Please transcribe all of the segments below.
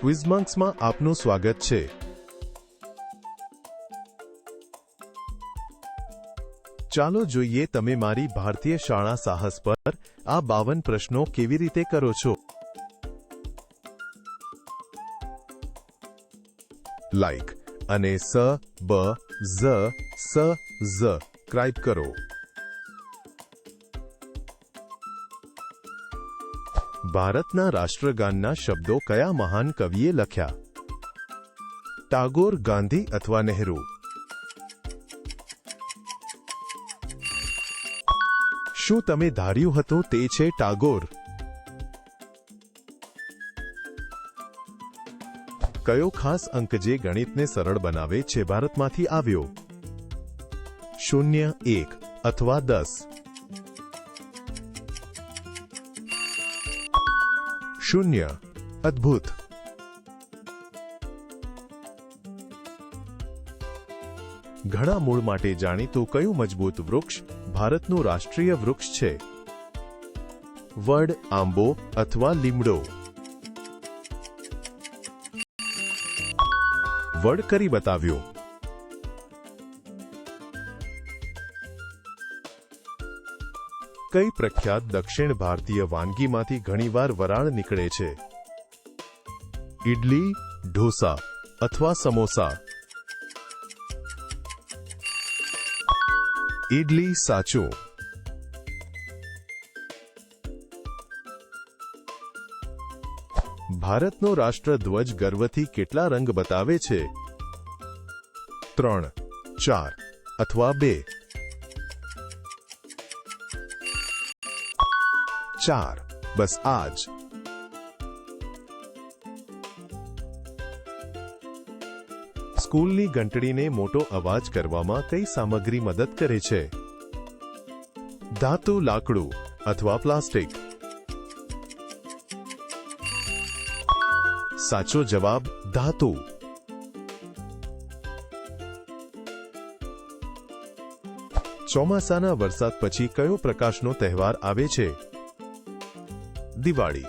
ક્વિઝમંક્સમાં આપનું સ્વાગત છે. ચાલો જોઈએ તમે મારી ભારતીય શાળા સાહસ પર આ બાવન પ્રશ્નો કેવી રીતે કરો છો? લાઈક અને સ, બ, ઝ, સ, ઝ. ક્રાઇબ કરો. ભારતના રાષ્ટ્રગાનના શબ્દો કયા મહાન કવિએ લખ્યા? ટાગોર, ગાંધી અથવા નહેરુ? શું તમે ધાર્યું હતું તે છે ટાગોર? કયો ખાસ અંક જે ગણિતને સરળ બનાવે છે ભારતમાંથી આવ્યો? શૂન્ય, એક અથવા દસ? શૂન્ય અદ્ભુત ઘણા મૂળ માટે જાણીતું કયું મજબૂત વૃક્ષ ભારતનું રાષ્ટ્રીય વૃક્ષ છે? વડ, આંબો અથવા લીમડો? વડ કરી બતાવ્યો. કઈ પ્રખ્યાત દક્ષિણ ભારતીય વાનગીમાંથી ઘણીવાર વરાળ નીકળે છે? ઇડલી ઢોસા અથવા સમોસા? ઇડલી સાચું. ભારતનો રાષ્ટ્રધ્વજ ગર્વથી કેટલા રંગ બતાવે છે? ત્રણ, ચાર અથવા બે? ચાર. બસ આજ. સ્કૂલની ઘંટડીને મોટો અવાજ કરવામાં કઈ સામગ્રી મદદ કરે છે? ધાતુ લાકડું અથવા પ્લાસ્ટિક? સાચો જવાબ, ધાતુ. ચોમાસાના વરસાદ પછી કયો પ્રકાશનો તહેવાર આવે છે? દિવાળી,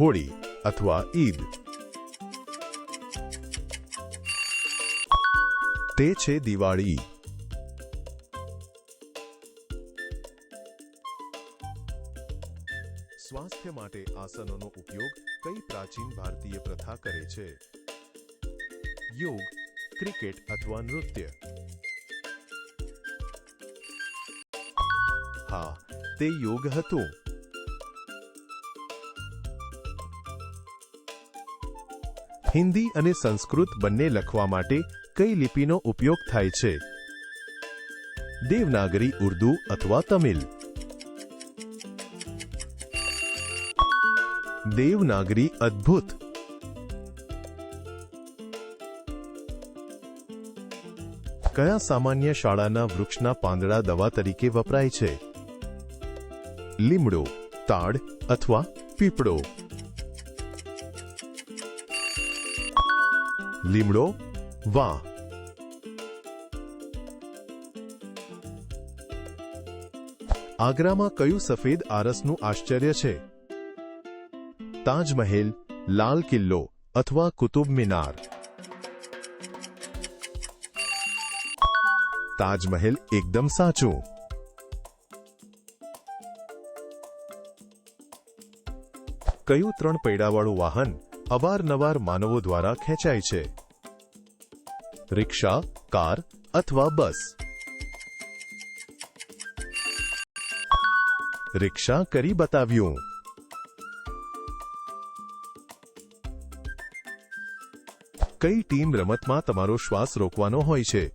હોળી અથવા ઈદ. તે છે દિવાળી. સ્વાસ્થ્ય માટે આસનોનો ઉપયોગ કઈ પ્રાચીન ભારતીય પ્રથા કરે છે? યોગ, ક્રિકેટ અથવા નૃત્ય. હા, તે યોગ હતું. હિન્દી અને સંસ્કૃત બંને લખવા માટે કઈ લિપિનો ઉપયોગ થાય છે? દેવનાગરી, ઉર્દુ અથવા તમિલ. દેવનાગરી અદ્ભુત. કયા સામાન્ય શાળાના વૃક્ષના પાંદડા દવા તરીકે વપરાય છે? લીમડો, તાડ અથવા પીપળો. લીમડો વાહ આગ્રામાં કયું સફેદ આરસનું આશ્ચર્ય છે? તાજમહેલ, લાલ કિલ્લો અથવા કુતુબ મિનાર? તાજમહેલ એકદમ સાચું. કયું ત્રણ પૈડાવાળું વાહન અવારનવાર માનવો દ્વારા ખેંચાય છે. રિક્ષા, કાર અથવા બસ. રિક્ષા કરી બતાવ્યું. કઈ ટીમ રમતમાં તમારો શ્વાસ રોકવાનો હોય છે?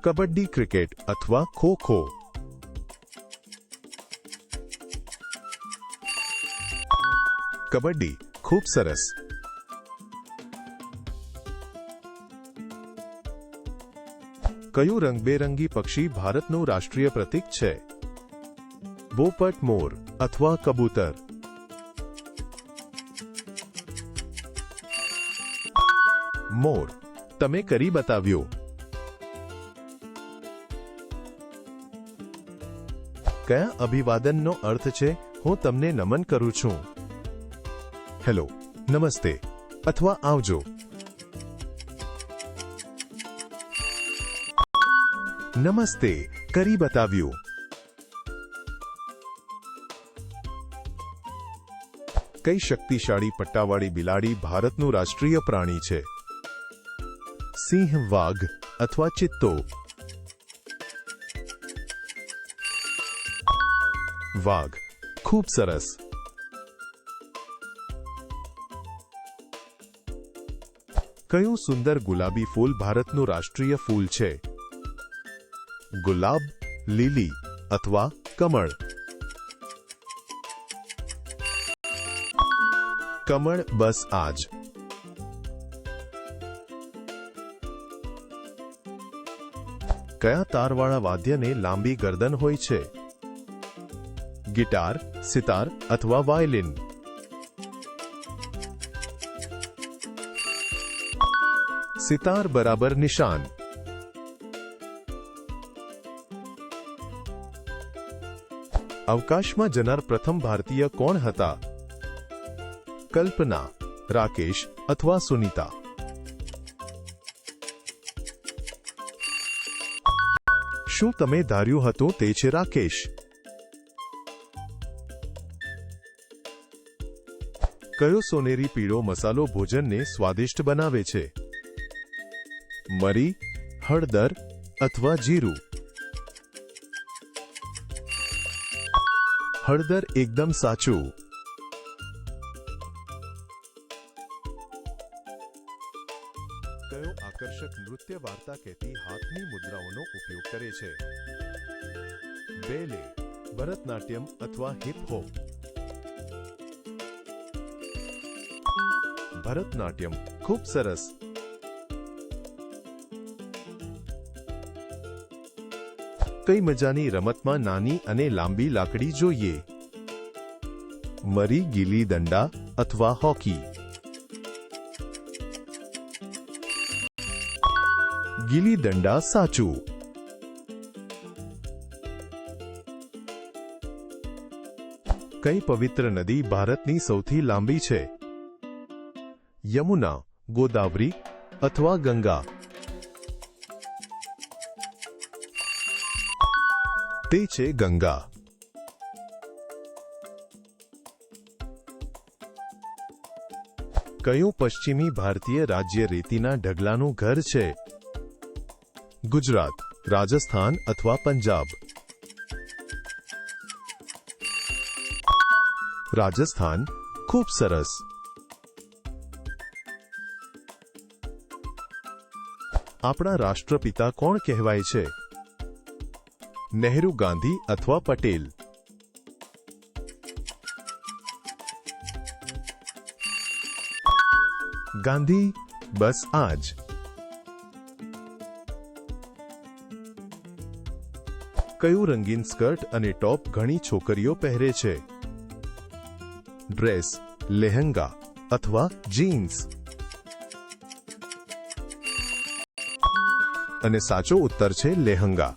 કબડ્ડી, ક્રિકેટ અથવા ખો ખો કબડ્ડી ખૂબ સરસ કયું રંગબેરંગી પક્ષી ભારતનું રાષ્ટ્રીય પ્રતીક છે બોપટ મોર અથવા કબૂતર મોર તમે કરી બતાવ્યો કયા અભિવાદનનો અર્થ છે હું તમને નમન કરું છું હેલો, નમસ્તે, અથવા આવજો. નમસ્તે, કરી બતાવ્યું. કઈ શક્તિશાળી પટ્ટાવાળી બિલાડી ભારતનું રાષ્ટ્રીય પ્રાણી છે? સિંહ, વાઘ, અથવા ચિત્તો? વાઘ, ખૂબ સરસ. કયું સુંદર ગુલાબી ફૂલ ભારતનું રાષ્ટ્રીય ફૂલ છે? ગુલાબ, લીલી અથવા કમળ? કમળ બસ આજ. કયા તારવાળા વાદ્યને લાંબી ગરદન હોય છે? ગિટાર, સિતાર અથવા વાયોલિન? સિતાર બરાબર નિશાન. અવકાશમાં જનાર પ્રથમ ભારતીય કોણ હતા? કલ્પના, રાકેશ અથવા સુનીતા? શું તમે ધાર્યું હતું તે છે રાકેશ? કયો સોનેરી પીળો મસાલો ભોજનને સ્વાદિષ્ટ બનાવે છે? મરી, હળદર અથવા જીરું. હળદર એકદમ સાચું. કયો આકર્ષક નૃત્ય વાર્તા કહેતી હાથની મુદ્રાઓનો ઉપયોગ કરે છે? બેલે, ભરતનાટ્યમ અથવા હિપ હોપ ભરતનાટ્યમ ખૂબ સરસ કઈ મજાની રમતમાં નાની અને લાંબી લાકડી જોઈએ? મરી ગીલી દંડા અથવા હોકી? ગીલી દંડા સાચું? કઈ પવિત્ર નદી ભારતની સૌથી લાંબી છે? યમુના, ગોદાવરી અથવા ગંગા? તે છે ગંગા. કયું પશ્ચિમી ભારતીય રાજ્ય રેતીના ઢગલાનું ઘર છે? ગુજરાત, રાજસ્થાન અથવા પંજાબ? રાજસ્થાન ખૂબ સરસ. આપણા રાષ્ટ્રપિતા કોણ કહેવાય છે? નહેરુ ગાંધી અથવા પટેલ? ગાંધી, બસ આજ. કયું રંગીન સ્કર્ટ અને ટોપ ઘણી છોકરીઓ પહેરે છે? ડ્રેસ, લેહંગા અથવા જીન્સ? અને સાચો ઉત્તર છે લેહંગા.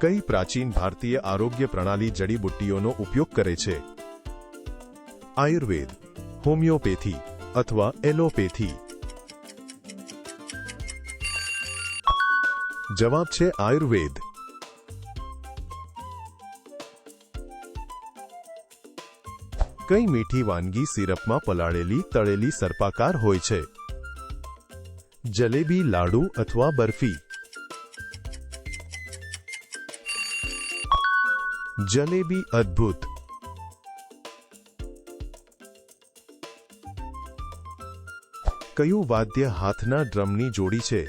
કઈ પ્રાચીન ભારતીય આરોગ્ય પ્રણાલી જડીબુટ્ટીઓનો ઉપયોગ કરે છે? આયુર્વેદ, હોમિયોપેથી અથવા એલોપેથી. જવાબ છે આયુર્વેદ. કઈ મીઠી વાનગી સિરપમાં પલાળેલી તળેલી સર્પાકાર હોય છે? જલેબી, લાડુ અથવા બરફી. જલેબી અદ્ભુત. કયું વાદ્ય હાથના ડ્રમની જોડી છે?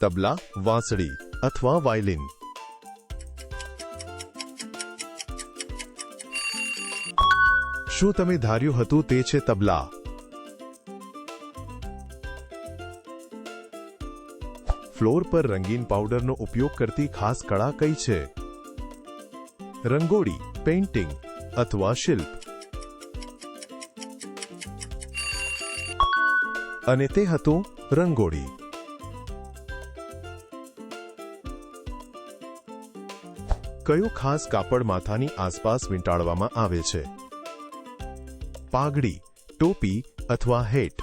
તબલા, વાંસળી અથવા વાયલિન? શું તમે ધાર્યું હતું તે છે તબલા? ફ્લોર પર રંગીન પાવડરનો ઉપયોગ કરતી ખાસ કળા કઈ છે? રંગોળી પેઇન્ટિંગ અથવા શિલ્પ. અને તે હતું રંગોળી. કયો ખાસ કાપડ માથાની આસપાસ વીંટાળવામાં આવે છે? પાઘડી, ટોપી અથવા હેટ?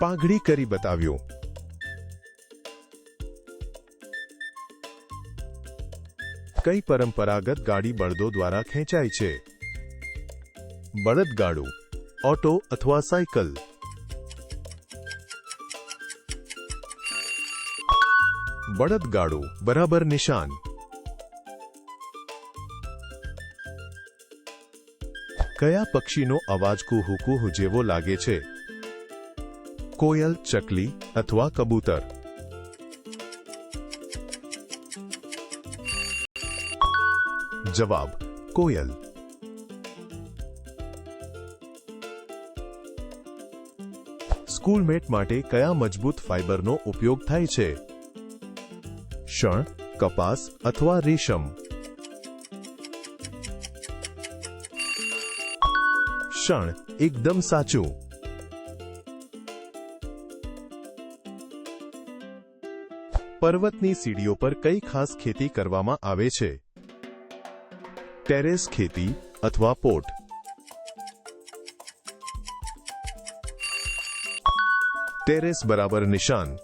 પાઘડી કરી બતાવ્યો. કઈ પરંપરાગત ગાડી બળદો દ્વારા ખેંચાય છે? બળદગાડું, ઓટો અથવા સાયકલ? બળદગાડું, બરાબર નિશાન? કયા પક્ષીનો અવાજ કુહુ જેવો લાગે છે? કોયલ, ચકલી અથવા કબૂતર? જવાબ, કોયલ. સ્કૂલમેટ માટે કયા મજબૂત ફાઇબરનો ઉપયોગ થાય છે? શણ કપાસ અથવા રેશમ? શણ એકદમ સાચું. પર્વતની સીડીઓ પર કઈ ખાસ ખેતી કરવામાં આવે છે? ટેરેસ ખેતી અથવા પોટ. ટેરેસ બરાબર નિશાન.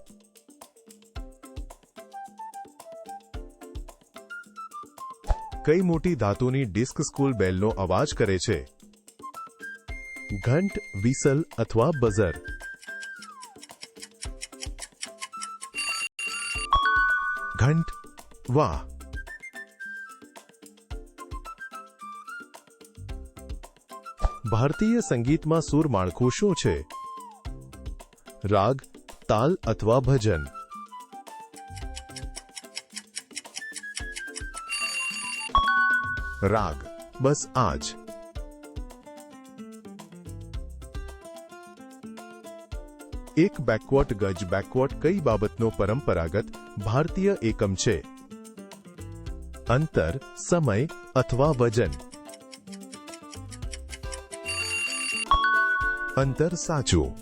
કઈ મોટી ધાતુની ડિસ્ક સ્કૂલ બેલનો અવાજ કરે છે? ઘંટ, વિસલ અથવા બઝર. ઘંટ, વાહ. ભારતીય સંગીતમાં સુર માળખું શું છે? રાગ, તાલ અથવા ભજન? રાગ, બસ આજ. એક બેકવોટ ગજ બેકવોટ કઈ બાબતનો પરંપરાગત ભારતીય એકમ છે? અંતર, સમય અથવા વજન? અંતર સાચું.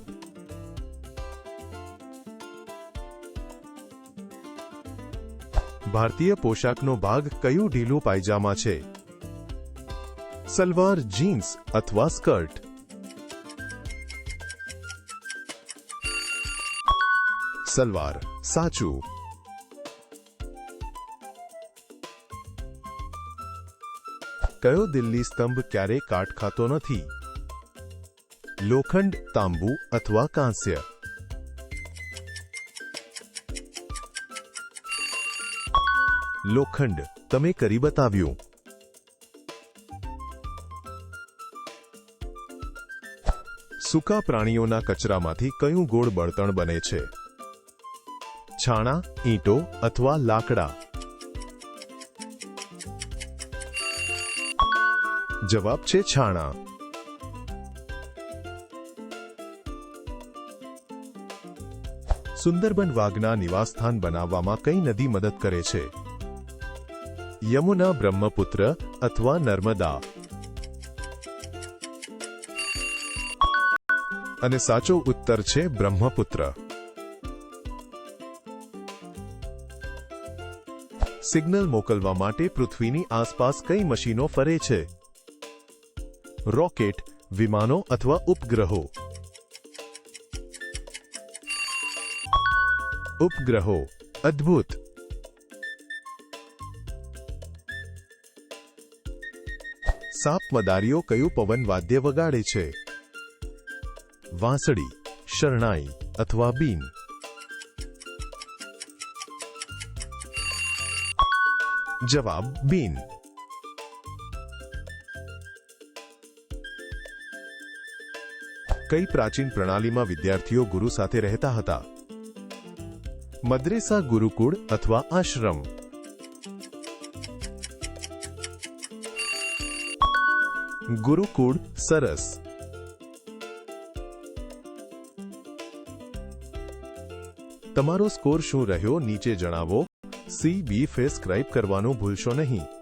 ભારતીય પોશાકનો ભાગ કયું ઢીલું પાયજામા છે? સલવાર, જીન્સ અથવા સ્કર્ટ? સલવાર, સાચું. કયો દિલ્હી સ્તંભ ક્યારે કાટ ખાતો નથી? લોખંડ, તાંબુ અથવા કાંસ્ય. લોખંડ, તમે કરી બતાવ્યું. સૂકા પ્રાણીઓના કચરામાંથી કયું ગોળ બળતણ બને છે? છાણા, ઈંટો અથવા લાકડા? જવાબ છે છાણા. સુંદરબન વાઘના નિવાસસ્થાન બનાવવામાં કઈ નદી મદદ કરે છે? યમુના બ્રહ્મપુત્ર અથવા નર્મદા. અને સાચો ઉત્તર છે બ્રહ્મપુત્ર. સિગ્નલ મોકલવા માટે પૃથ્વીની આસપાસ કઈ મશીનો ફરે છે? રોકેટ, વિમાનો અથવા ઉપગ્રહો. ઉપગ્રહો. અદ્ભુત. સાપ મદારીઓ કયું પવન વાદ્ય વગાડે છે? વાંસળી, શરણાઈ અથવા બીન? જવાબ, બીન. કઈ પ્રાચીન પ્રણાલીમાં વિદ્યાર્થીઓ ગુરુ સાથે રહેતા હતા? મદ્રેસા ગુરુકુળ અથવા આશ્રમ ગુરુકુળ સરસ તમારો સ્કોર શું રહ્યો નીચે જણાવો સી બી ફે સ્ક્રાઇબ કરવાનું ભૂલશો નહીં